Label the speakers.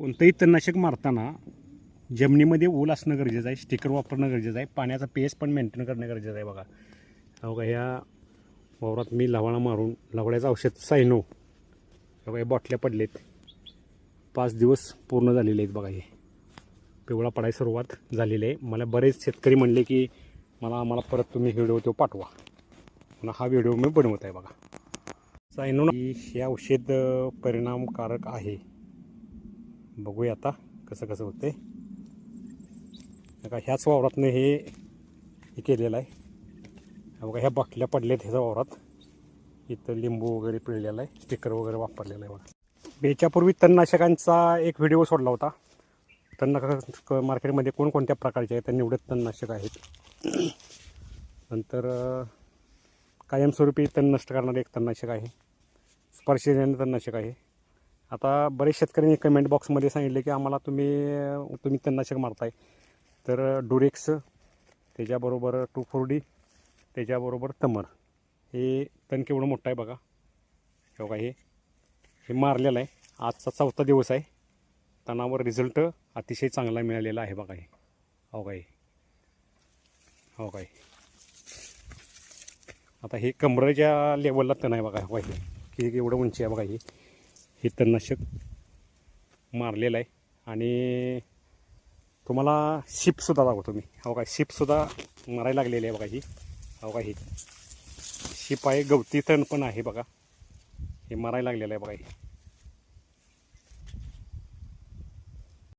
Speaker 1: कोणतंही तणनाशक मारताना जमिनीमध्ये ऊल असणं गरजेचं आहे स्टिकर वापरणं गरजेचं आहे पाण्याचा पेस पण मेंटेन करणं गरजेचं आहे बघा. बघा का ह्या वावरात मी लवाळा मारून लवळ्याचं औषध सायनो बघा का हे बाटल्या पडलेत. पाच दिवस पूर्ण झालेले आहेत बघा हे. पिवळा पडायला सुरुवात झालेली आहे. मला बरेच शेतकरी म्हणले की मला आम्हाला परत तुम्ही व्हिडिओ तो पाठवा. मला हा व्हिडिओ मी बनवत आहे बघा. सायनो हे औषध परिणामकारक आहे. बघूया आता कसं कसं होते बघा ह्याच वावरातनं हे हे केलेलं आहे. बघा ह्या बाटल्या पडल्यात ह्याच्या वावरात. इथं लिंबू वगैरे पिळलेला आहे स्टिकर वगैरे वापरलेलं आहे बघा. याच्यापूर्वी तणनाशकांचा एक व्हिडिओ सोडला होता. तणनाशक मार्केटमध्ये कोणकोणत्या प्रकारचे आहेत निवडत तणनाशक आहेत. नंतर कायमस्वरूपी तण नष्ट करणारे एक तणनाशक आहे. स्पर्शजन्य तणनाशक आहे. आता बरेच शेतकऱ्यांनी कमेंट बॉक्समध्ये सांगितले की आम्हाला तुम्ही तुम्ही तणनाशक मारताय. तर डुरेक्स त्याच्याबरोबर टू फोर डी त्याच्याबरोबर तमर. हे तण केवढं मोठं आहे बघा. हे बघा हे हे मारलेलं आहे. आजचा चौथा दिवस आहे. तणावर रिझल्ट अतिशय चांगला मिळालेला आहे बघा हे. हो काय हो. काय आता हे कमरेच्या लेवलला तण आहे बघा. हो काय की एवढं उंची आहे बघा ही. हे तणनाशक मारलेलं आहे. आणि तुम्हाला शिपसुद्धा दाखवतो मी. हो काय शिपसुद्धा मारायला लागलेली आहे बघा ही. हो का ही. शिप आहे गवती तण पण आहे बघा. हे मारायला लागलेलं आहे बघा हे.